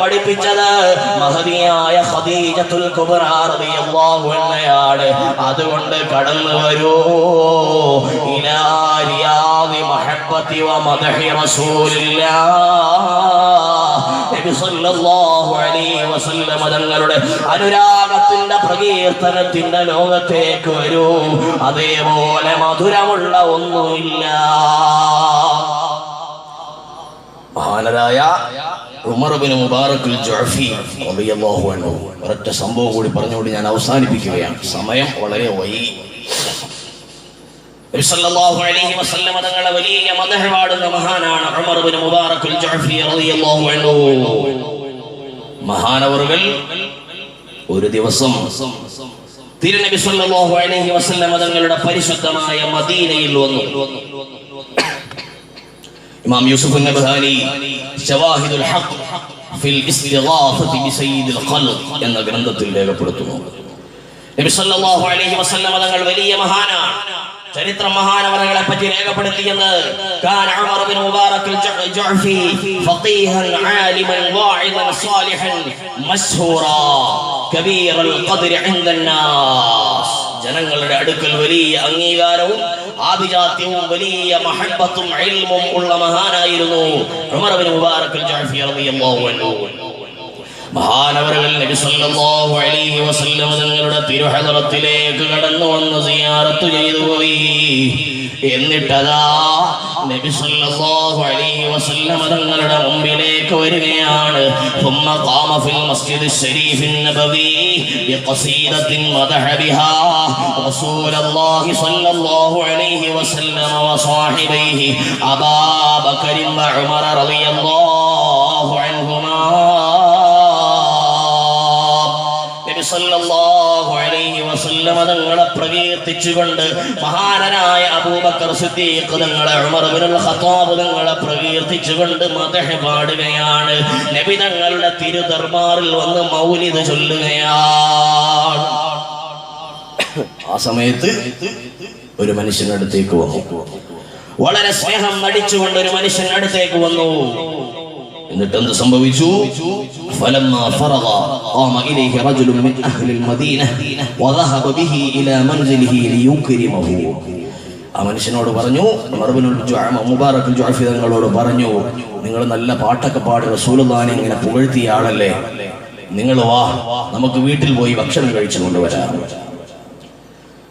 പഠിപ്പിച്ചത് മഹതിയായ ഖദീജത്തുൽ കുബ്ര റളിയല്ലാഹു അൻഹയാണ്. അതുകൊണ്ട് കടന്നു വരൂ. ഇലാ റിയാദി മഹബ്ബത്തി വ മദഹി റസൂലില്ലാഹ്. നബി സല്ലല്ലാഹു അലൈഹി വസല്ലം തങ്ങളുടെ അനുരാഗത്തിന്റെ പ്രകീർത്തനത്തിന്റെ ലോകത്തേക്ക് വരൂ. അതേപോലെ മധുരമുള്ള ഒന്നുമില്ല. മഹാനരായ ഉമർ ബിൻ മുബാറക്കുൽ അൻഹു. ഒരൊറ്റ സംഭവം കൂടി പറഞ്ഞുകൊണ്ട് ഞാൻ അവസാനിപ്പിക്കുകയാണ്. സമയം വളരെ വൈകി. തങ്ങളെ വലിയ മഹാനാണ് അൻഹു. മഹാനവറുകൾ ഒരു ദിവസം തിരുനബി സല്ലല്ലാഹു അലൈഹി തങ്ങളുടെ പരിശുദ്ധമായ മദീനയിൽ വന്നു. ഇമാം യൂസുഫ് നബ്ഹാനി ഷവാഹിദുൽ ഹഖ് ഫിൽ ഇസ്തിഗാഫതി ബിസയ്യിദിൽ ഖൽഖ് എന്ന ഗ്രന്ഥത്തിൽ രേഖപ്പെടുത്തുന്നു. നബി സല്ലല്ലാഹു അലൈഹി വസല്ലം തങ്ങൾ വലിയ മഹാനാണ്. ചരിത്ര മഹാനവരകളെ പറ്റി രേഖപ്പെടുത്തിയത് കാൻ ഉമർ ബിൻ മുബാറക്കിൽ ജഅഫി ഫഖീഹൻ ആലിമൻ വാഇദൻ സാലിഹൻ മശ്ഹൂറ കബീറൽ ഖദ്രി ഇൻദന്നാസ് ജനങ്ങളുടെ അടുക്കൽ വലിയ അംഗീകാരവും ആഭിജാത്യവും വലിയ മഹബത്തും ഇൽമും ഉള്ള മഹാനായിരുന്നു ഉമർ ബിൻ മുബാറക് മഹാനവറുകൾ നബി സല്ലല്ലാഹു അലൈഹി വസല്ലം തങ്ങളുടെ തിരുഹദറത്തിലേക്ക് കടന്നു വന്ന് സിയാറത്ത് ചെയ്തു പോയി. എന്നിട്ടതാ നബി സല്ലല്ലാഹു അലൈഹി വസല്ലം തങ്ങളുടെ മുമ്പിലേക്ക് വരികയാണ് ثم قام في المسجد الشريف النبوي بقصيدة مدح بها رسول الله صلى الله عليه وسلم وصاحبيه أبا بكر وعمر رضي الله സല്ലല്ലാഹു അലൈഹി വസല്ലമ തങ്ങളെ പ്രകീർത്തിച്ചുകൊണ്ട് മഹാനരായ അബൂബക്കർ സിദ്ദീഖ് തങ്ങളെ ഉമർ ഇബ്നുൽ ഖത്താബ് തങ്ങളെ പ്രകീർത്തിച്ചുകൊണ്ട് മദഹ് പാടുകയാണ്. നബി തങ്ങളുടെ തിരുദർബാറിൽ വന്ന് മൗലിദ് ചൊല്ലുകയാണ്. ആ സമയത്ത് ഒരു മനുഷ്യന്റെ അടുത്തേക്ക് വന്നു. വളരെ സ്നേഹം നടിച്ചുകൊണ്ട് ഒരു മനുഷ്യൻ അടുത്തേക്ക് വന്നു. എന്നിട്ട് എന്ത് സംഭവിച്ചു فلما فرغ قام إليه رجل من أهل المدينة وذهب به إلى منزله ليكرمه ആ മനുഷ്യനോട് പറഞ്ഞു മറുബിനുൽ ജുഅമ മുബാറക്കുൽ ജുഅഫി തങ്ങളോട് പറഞ്ഞു നിങ്ങൾ നല്ല പാട്ടൊക്കെ പാടി റസൂലുള്ളാഹിനെ ഇങ്ങനെ പുകഴ്ത്തിയ ആളല്ലേ നിങ്ങൾ വാ നമുക്ക് വീട്ടിൽ പോയി ഭക്ഷണം കഴിച്ചു കൊണ്ടുവരാം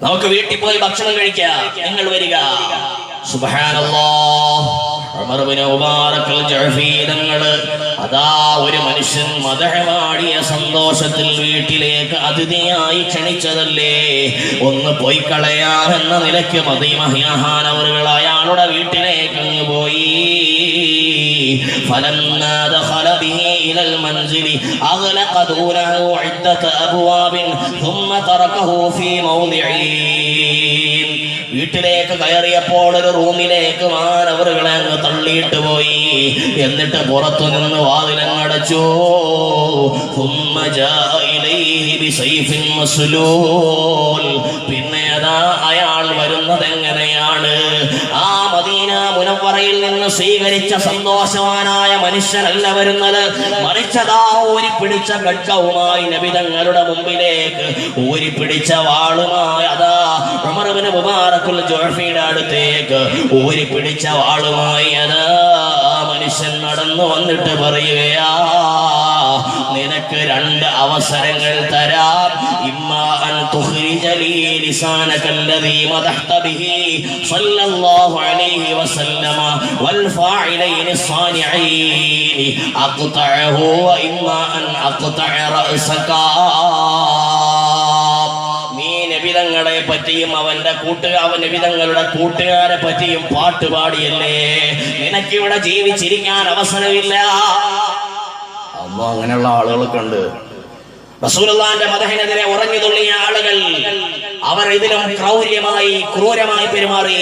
നമുക്ക് വീട്ടിൽ പോയി ഭക്ഷണം കഴിക്കാം നിങ്ങൾ വരിക സുബ്ഹാനല്ലാഹ് തങ്ങള് അതാ ഒരു മനുഷ്യൻ മദഹവാടിയ സന്തോഷത്തിൽ വീട്ടിലേക്ക് അതിഥിയായി ക്ഷണിച്ചതല്ലേ ഒന്ന് പോയി കളയാമെന്ന നിലയ്ക്ക് മതിമഹ്യാഹാനവറുകൾ അയാളുടെ വീട്ടിലേക്ക് അങ്ങ് പോയി فلما دخل به إلى المنزل أغلق دونه عدة أبواب ثم تركه في موضعين വീട്ടിലേക്ക് കയറിയപ്പോൾ ഒരു റൂമിലേക്ക് മാനവറുകളെ അങ്ങ് തള്ളിയിട്ട് പോയി. എന്നിട്ട് പുറത്തു നിന്ന് വാതിലങ്ങടച്ചു പിന്നെ മുനവറയിൽ നിന്ന് സ്വീകരിച്ച സന്തോഷവാനായ മനുഷ്യനല്ല വരുന്നത്. മറിച്ചതാ ഊരി പിടിച്ച ഘട്ടവുമായി നബിതങ്ങളുടെ മുമ്പിലേക്ക് ഊരി പിടിച്ച വാളുമായി. അതാ ഉമർബിന് മുബാറക്കുൽ ജോഫിയുടെ അടുത്തേക്ക് ഊരി പിടിച്ച വാളുമായി. അതാ മനുഷ്യൻ നടന്നു വന്നിട്ട് പറയുകയാ നിനക്ക് രണ്ട് അവസരങ്ങൾ തരാം. ഇമ്മാ ലിസാനക ബിഹി സല്ലല്ലാഹു അലൈഹി വസല്ലമ വൽ പറ്റിയും അവന്റെ കൂട്ടുകാർ നബിതങ്ങളുടെ കൂട്ടുകാരെ പറ്റിയും പാട്ടുപാടിയല്ലേ? നിനക്കിവിടെ ജീവിച്ചിരിക്കാൻ അവസരമില്ല. അമ്മ അങ്ങനെയുള്ള ആളുകളൊക്കെ ഉണ്ട്. റസൂലുള്ളാന്റെ മതഹിനെതിരെ ഉറഞ്ഞു തുള്ളിയ ആളുകൾ അവർ ഇതിലും ക്രൗര്യമായി ക്രൂരമായി പെരുമാറി.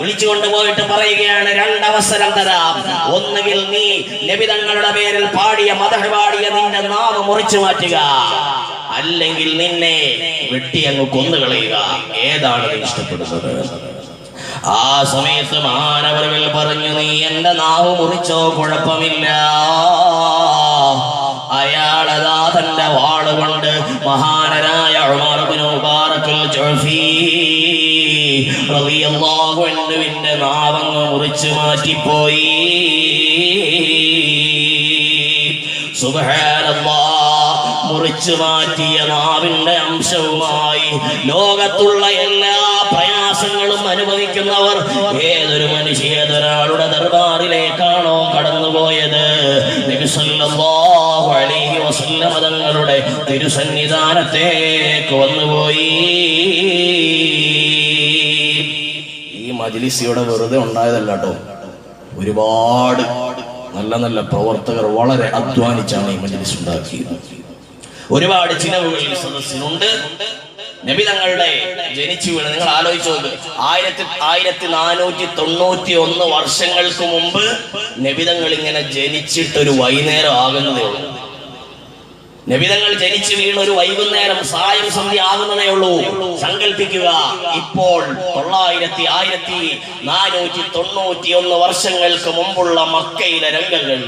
വിളിച്ചുകൊണ്ട് പോയിട്ട് പറയുകയാണ് രണ്ടവസരം തരാം. ഒന്നുകിൽ നീ ലഭിതങ്ങളുടെ പേരിൽ പാടിയ മതഹ് പാടിയ നിന്റെ നാവ് മുറിച്ചു മാറ്റുക. അല്ലെങ്കിൽ നിന്നെ വെട്ടി അങ്ങ് കൊന്നുകളയുക. ഏതാണ് ഇഷ്ടപ്പെടുന്നത്? ആ സമയത്ത് മാനവറിൽ പറഞ്ഞു നീ എന്റെ നാവ് മുറിച്ചോ കുഴപ്പമില്ല. മഹാനരായ ഇബ്നു മുബാറക്കുൽ ജുഅഫി റളിയല്ലാഹു അൻഹുവിന്റെ നാവങ്ങ് മുറിച്ചു മാറ്റിപ്പോയി. സുബ്ഹാനല്ലാഹ് മുറിച്ചു മാറ്റിയ നാവിന്റെ അംശവുമായി ലോകത്തുള്ള എല്ലാ പ്രയാസങ്ങളും അനുഭവിക്കുന്നവർ ഏതൊരു മനുഷ്യ ഏതൊരാളുടെ ദർബാറിലേക്കാണോ കടന്നുപോയത്? നബി സല്ലല്ലാഹു അലൈഹി വസല്ലമ തങ്ങളുടെ തിരുസന്നിധാനത്തേക്ക് വന്നുപോയി ഈ മജ്ലിസ് വെറുതെ ഉണ്ടായതല്ല കേട്ടോ. ഒരുപാട് നല്ല നല്ല പ്രവർത്തകർ വളരെ അധ്വാനിച്ചാണ് ഈ മജിലിസ് ഉണ്ടാക്കിയത്. ഒരുപാട് ചിലവുകൾ ഈ സദസ്സിനുണ്ട്. നബി തങ്ങളുടെ ജനിച്ചു വീണ്. നിങ്ങൾ ആലോചിച്ചു നോക്ക്. ആയിരത്തി ആയിരത്തി നാനൂറ്റി തൊണ്ണൂറ്റി ഒന്ന് വർഷങ്ങൾക്ക് മുമ്പ് നബിതങ്ങൾ ഇങ്ങനെ ജനിച്ചിട്ടൊരു വൈകുന്നേരം ആകുന്നതേ ഉള്ളൂ. നബിതങ്ങൾ ജനിച്ചു വീണ ഒരു വൈകുന്നേരം സായം സന്ധ്യ ആകുന്നതേ ഉള്ളൂ. സങ്കല്പിക്കുക ഇപ്പോൾ തൊള്ളായിരത്തി ആയിരത്തി നാനൂറ്റി തൊണ്ണൂറ്റി ഒന്ന് വർഷങ്ങൾക്ക് മുമ്പുള്ള മക്കയിലെ രംഗങ്ങൾ.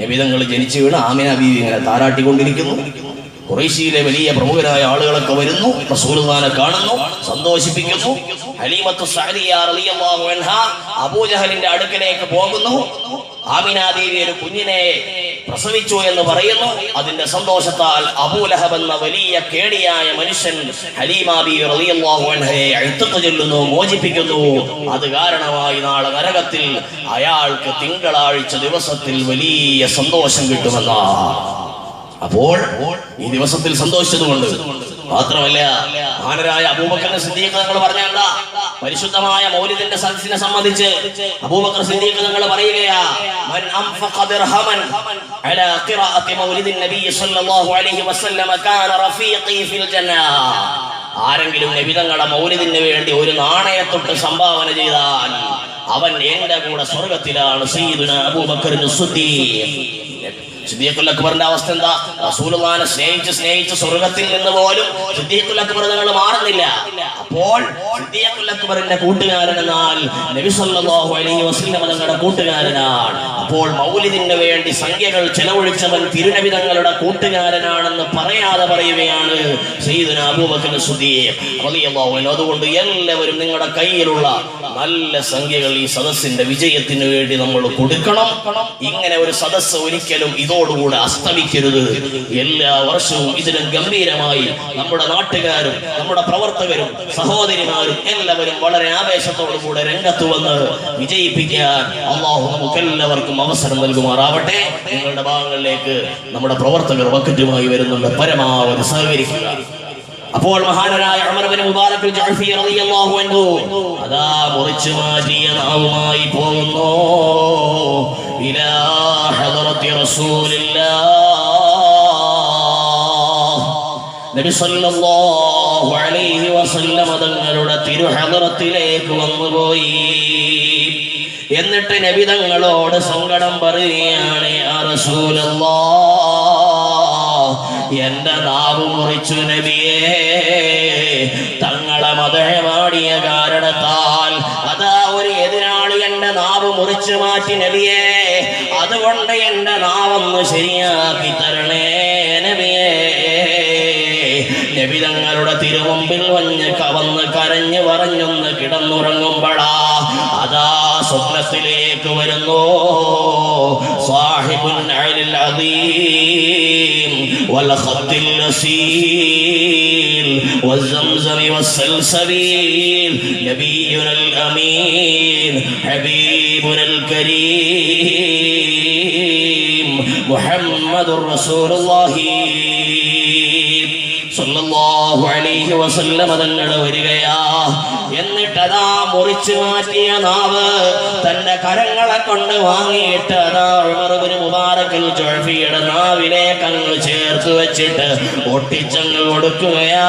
നബിതങ്ങൾ ജനിച്ചു വീണ് ആമിന ബീവി ഇങ്ങനെ താരാട്ടിക്കൊണ്ടിരിക്കുന്നു. കുറേശ്യയിലെ വലിയ പ്രമുഖരായ ആളുകളൊക്കെ വരുന്നു റസൂലുള്ളാനെ കാണുന്നു സന്തോഷിപ്പിക്കുന്നു. ഹലീമത്തു അബൂജഹലിന്റെ അടുക്കലേക്ക് പോകുന്നു. ആമിന ദേവി ഒരു കുഞ്ഞിനെ പ്രസവിച്ചു എന്ന് പറയുന്നു. അതിന്റെ സന്തോഷത്താൽ അബൂലഹബ് എന്ന വലിയ കേടിയായ മനുഷ്യൻ ഹലീമ ബീവി റളിയല്ലാഹു അൻഹയെ അഴുത്തത്ത് ചൊല്ലുന്നു മോചിപ്പിക്കുന്നു. അത് കാരണമായി നാളെ നരകത്തിൽ അയാൾക്ക് തിങ്കളാഴ്ച ദിവസത്തിൽ വലിയ സന്തോഷം കിട്ടുമെന്ന. അപ്പോൾ ഈ ദിവസത്തിൽ സന്തോഷിച്ചതുകൊണ്ട് മാത്രമല്ല മഹാനരായ അബൂബക്കർ സിദ്ദീഖ് തങ്ങൾ പറഞ്ഞ പരിശുദ്ധമായ മൗലിദിന്റെ സദസ്സിനെ സംബന്ധിച്ച് അബൂബക്കർ സിദ്ദീഖ് തങ്ങൾ പറയുകയാ മൻ അലാ ഖിറാഅത്തി സല്ലല്ലാഹു അലൈഹി വസല്ലമ കാന റഫീഖി ഫിൽ ജന്ന. ആരെങ്കിലും നബിതങ്ങളുടെ മൗലിദിന് വേണ്ടി ഒരു നാണയത്തൊട്ട് സംഭാവന ചെയ്താൽ അവൻ എന്റെ കൂടെ സ്വർഗത്തിലാണ് സയ്യിദുന അബൂബക്കറിന് സിദ്ദീഖ്. സിദ്ദീഖുൽ അക്ബറിന്റെ അവസ്ഥ എന്താ? റസൂലുള്ളാഹിനെ സ്നേഹിച്ച് സ്നേഹിച്ച് സ്വർഗത്തിൽ നിന്ന് പോലും സിദ്ദീഖുൽ അക്ബർ നിങ്ങൾ മാറുന്നില്ല. അപ്പോൾ സിദ്ദീഖുൽ അക്ബറിന്റെ കൂട്ടുകാരൻ എന്നാൽ നബി സല്ലല്ലാഹു അലൈഹി വസല്ലം തങ്ങളുടെ കൂട്ടുകാരനാണ്. അപ്പോൾ മൗലിദിന് വേണ്ടി സംഖ്യകൾ ചെലവഴിച്ചവൻ തിരുനബി തങ്ങളുടെ കൂട്ടുകാരനാണെന്ന് പറയാതെ പറയുകയാണ് സയ്യിദുന അബൂബക്കർ സുദീഖ് അതുകൊണ്ട് എല്ലാവരും നിങ്ങളുടെ കയ്യിലുള്ള നല്ല സംഖ്യകൾ ഈ സദസ്സിന്റെ വിജയത്തിന് വേണ്ടി നമ്മൾ കൊടുക്കണം. ഇങ്ങനെ ഒരു സദസ്സ് ഒരിക്കലും ഇതോടുകൂടെ അസ്തമിക്കരുത്. എല്ലാ വർഷവും ഇതിനും ഗംഭീരമായി നമ്മുടെ നാട്ടുകാരും നമ്മുടെ പ്രവർത്തകരും സഹോദരിമാരും എല്ലാവരും വളരെ ആവേശത്തോടു കൂടെ രംഗത്ത് വന്ന് വിജയിപ്പിക്കാൻ അള്ളാഹു നമുക്ക് എല്ലാവർക്കും അവസരം നൽകുമാറാവട്ടെ. നിങ്ങളുടെ ഭാഗങ്ങളിലേക്ക് നമ്മുടെ പ്രവർത്തകർ വക്കറ്റുമായി വരുന്നുണ്ട്. പരമാവധി സഹകരിക്കുക. അപ്പോൾ മഹാനരായ ഉമർ ഇബ്നു മുബാറക് ജഅഫി റളിയല്ലാഹു അൻഹു അതാ മുറിച്ചു മാറ്റിയ നാവുമായി പോകുന്നു. ഇലാ ഹദറത്തി റസൂലില്ലാഹ്. നബി സല്ലല്ലാഹു അലൈഹി വസല്ലം തങ്ങളുടെ തിരുഹദറത്തിലേക്ക് വന്നുപോയി. എന്നിട്ട് നബി തങ്ങളോട് സങ്കടം പറയുകയാണ് ആ റസൂലല്ലാഹ് എന്റെ നാവ് മുറിച്ചു നബിയേ. തങ്ങളെ മതമാടിയ കാരണത്താൽ അതാ ഒരു എതിരാളി എന്റെ നാവ് മുറിച്ചു മാറ്റി നബിയേ. അതുകൊണ്ട് എന്റെ നാവൊന്ന് ശരിയാക്കി തരണേ നബിയേ. നബി തങ്ങളുടെ തിരുമുമ്പിൽ വന്ന് കവന്ന് കരഞ്ഞു പറഞ്ഞൊന്ന് കിടന്നുറങ്ങുമ്പോഴാ അതാ സ്വപ്നത്തിലേക്ക് വരുന്നു സാഹിബുൻ അലിൽ അദീം والخط الأسيل والزمزم والسلسبيل نبينا الأمين حبيبنا الكريم محمد رسول الله സല്ലല്ലാഹു അലൈഹി വസല്ലമ തങ്ങൾ വരികയാ എന്നിട്ട് അതാ മുറിച്ചു മാറ്റിയ നാവ് തന്റെ കരങ്ങളെ കൊണ്ട് വാങ്ങിയിട്ട് അതാ ഉമർ ഇബ്നു മുബാറക്കിൽ ജുഅഫിയുടെ നാവിലേക്ക് അങ്ങ് ചേർത്ത് വെച്ചിട്ട് ഒട്ടിച്ചങ്ങ് കൊടുക്കുകയാ.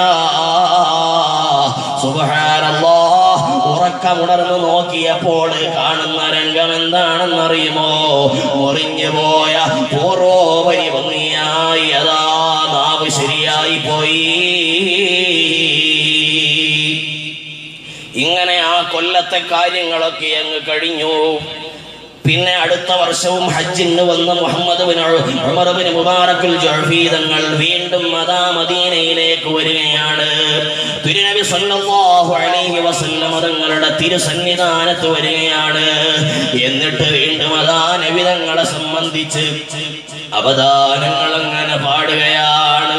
സുബ്ഹാനല്ലാഹ് ഉറക്കമുണർന്നു നോക്കിയപ്പോൾ കാണുന്ന രംഗം എന്താണെന്നറിയുമോ? മുറിഞ്ഞു പോയ പൂർവോപരി ഭംഗിയായി അതാ നാവ് ശരിയായി പോയി. കൊല്ലത്തെ കാര്യങ്ങളൊക്കെ അങ്ങ് കഴിഞ്ഞു. പിന്നെ അടുത്ത വർഷവും ഹജ്ജിന് വന്ന മുഹമ്മദ് ബിൻ മുബാറക്കുൽ ജുഅഫി വീണ്ടും മദാ മദീനയിലേക്ക് വരികയാണ്. തിരുനബി സല്ലല്ലാഹു അലൈഹി വസല്ലം തങ്ങളുടെ തിരുസന്നിധാനത്ത് വരികയാണ്. എന്നിട്ട് വീണ്ടും അതാ നബിതങ്ങളെ സംബന്ധിച്ച് അവദാനങ്ങൾ അങ്ങനെ പാടുകയാണ്.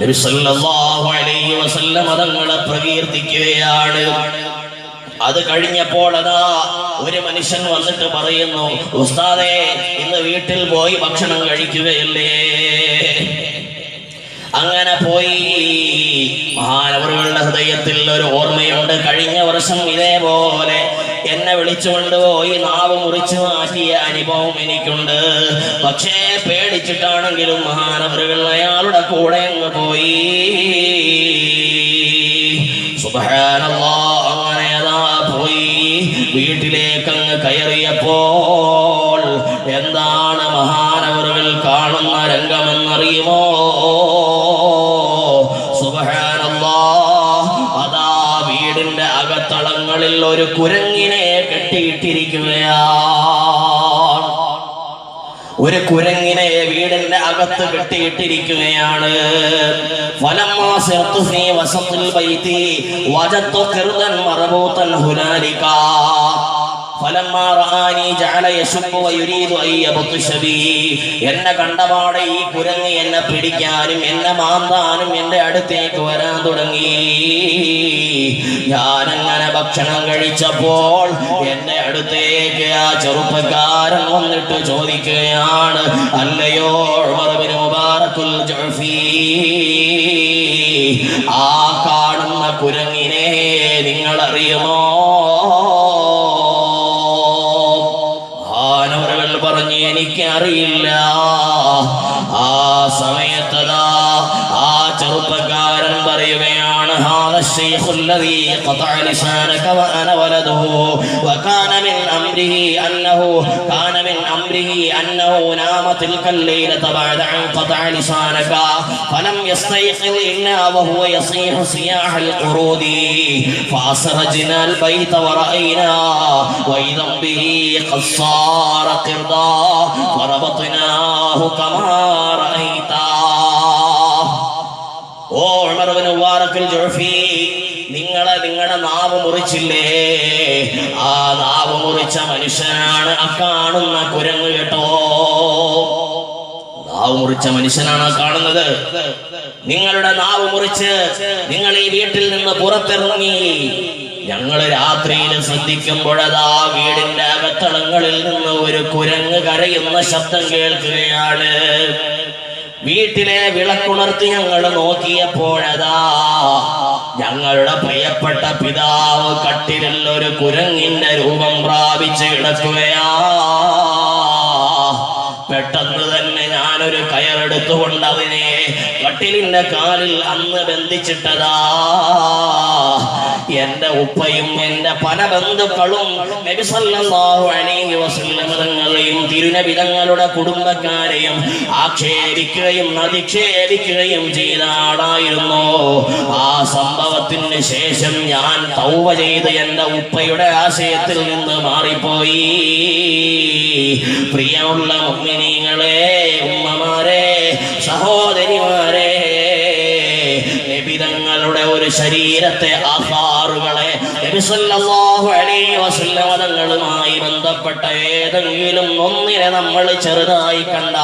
നബി സല്ലല്ലാഹു അലൈഹി വസല്ലം തങ്ങളെ പ്രകീർത്തിക്കുകയാണ്. അത് കഴിഞ്ഞപ്പോൾ അതാ ഒരു മനുഷ്യൻ വന്നിട്ട് പറയുന്നു ഉസ്താദേ ഇന്ന് വീട്ടിൽ പോയി ഭക്ഷണം കഴിക്കുകയല്ലേ? അങ്ങനെ പോയി. മഹാനവറുകളുടെ ഹൃദയത്തിൽ ഒരു ഓർമ്മയുണ്ട്. കഴിഞ്ഞ വർഷം ഇതേപോലെ എന്നെ വിളിച്ചുകൊണ്ട് പോയി നാവ് മുറിച്ചു മാറ്റിയ അനുഭവം എനിക്കുണ്ട്. പക്ഷേ പേടിച്ചിട്ടാണെങ്കിലും മഹാനവറുകൾ അയാളുടെ കൂടെ അങ്ങ് പോയി. പോയി വീട്ടിലേക്ക് അങ്ങ് കയറിയപ്പോൾ എന്താണ് മഹാനവറുകൾ കാണുന്ന രംഗമെന്നറിയുമോ? വീടിന്റെ അകത്തളങ്ങളിൽ ഒരു കുരങ്ങിനെ കെട്ടിയിട്ടിരിക്കുകയാണ്. ഒരു കുരങ്ങിനെ വീടിന്റെ അകത്ത് കെട്ടിയിട്ടിരിക്കുകയാണ്. വസത്തിൽ വൈത്തി വജത്തു ഖിർദൻ മർബൂതൻ ഹുനാലിക എന്നെ കണ്ടപാടെ ഈ കുരങ്ങ് എന്നെ പിടിക്കാനും എന്നെ മാന്താനും എന്റെ അടുത്തേക്ക് വരാൻ തുടങ്ങി. ഞാൻ അങ്ങനെ ഭക്ഷണം കഴിച്ചപ്പോൾ എന്റെ അടുത്തേക്ക് ആ ചെറുപ്പക്കാരൻ വന്നിട്ട് ചോദിക്കുകയാണ് അല്ലയോ മുബാറക്കുൽ ആ കാണുന്ന കുരങ്ങിനെ നിങ്ങൾ അറിയുമോ പറഞ്ഞു എനിക്ക് അറിയില്ല ആ സമയത്തതാ ആ ചെറുപ്പക്കാരൻ പറയുകയാണ് هذا الشيخ الذي قطع لسانك وانا ولده وكان من أمره أنه كان من أمره أنه نام تلك الليلة بعد أن قطع لسانك فلم يستيقظ إلا وهو يصيح صياح القرود. فأسرجنا البيت ورأينا وإذا به قد صار قردا فربطناه كما رأيتا. أو عمر بن مبارك الجعفي. നിങ്ങളെ നിങ്ങളുടെ നാവ് മുറിച്ചില്ലേ? ആ നാവ് മുറിച്ച മനുഷ്യനാണ് ആ കാണുന്ന കുരങ്ങ് കേട്ടോ. നാവ് മുറിച്ച മനുഷ്യനാണ് ആ കാണുന്നത്. നിങ്ങളുടെ നാവ് മുറിച്ച് നിങ്ങൾ ഈ വീട്ടിൽ നിന്ന് പുറത്തിറങ്ങി. ഞങ്ങൾ രാത്രിയിൽ ശ്രദ്ധിക്കുമ്പോഴതാ വീടിന്റെ അകത്തളങ്ങളിൽ നിന്ന് ഒരു കുരങ്ങ് കരയുന്ന ശബ്ദം കേൾക്കുകയാണ്. വീട്ടിലെ വിളക്കുണർത്തി ഞങ്ങൾ നോക്കിയപ്പോഴതാ ഞങ്ങളുടെ പ്രിയപ്പെട്ട പിതാവ് കട്ടിലിൽ കുരങ്ങിന്റെ രൂപം പ്രാപിച്ച് കിടക്കുകയാ. പെട്ടെന്ന് തന്നെ ഞാനൊരു കയറെടുത്തുകൊണ്ട് അതിനെ കട്ടിലിന്റെ കാലിൽ അന്ന് ബന്ധിച്ചിട്ടതാ. എന്റെ ഉപ്പയും എന്റെ പല ബന്ധുക്കളും നബി സല്ലല്ലാഹു അലൈഹി വസല്ലം തങ്ങളെയും തിരുനബി തങ്ങളുടെ കുടുംബക്കാരെയും ആക്ഷേപിക്കുകയും അധിക്ഷേപിക്കുകയും ചെയ്ത ആളായിരുന്നു. ആ സംഭവത്തിന് ശേഷം ഞാൻ തൗവ ചെയ്ത് എന്റെ ഉപ്പയുടെ ആശയത്തിൽ നിന്ന് മാറിപ്പോയി. പ്രിയമുള്ള മുഗ്മിനീങ്ങളെ ഉമ്മമാരെ സഹോദരിമാരെ നബിതങ്ങളുടെ ഒരു ശരീരത്തെ ആഹാറുകളെ തങ്ങളുമായി ബന്ധപ്പെട്ട ഏതെങ്കിലും ഒന്നിനെ നമ്മൾ ചെറുതായി കണ്ട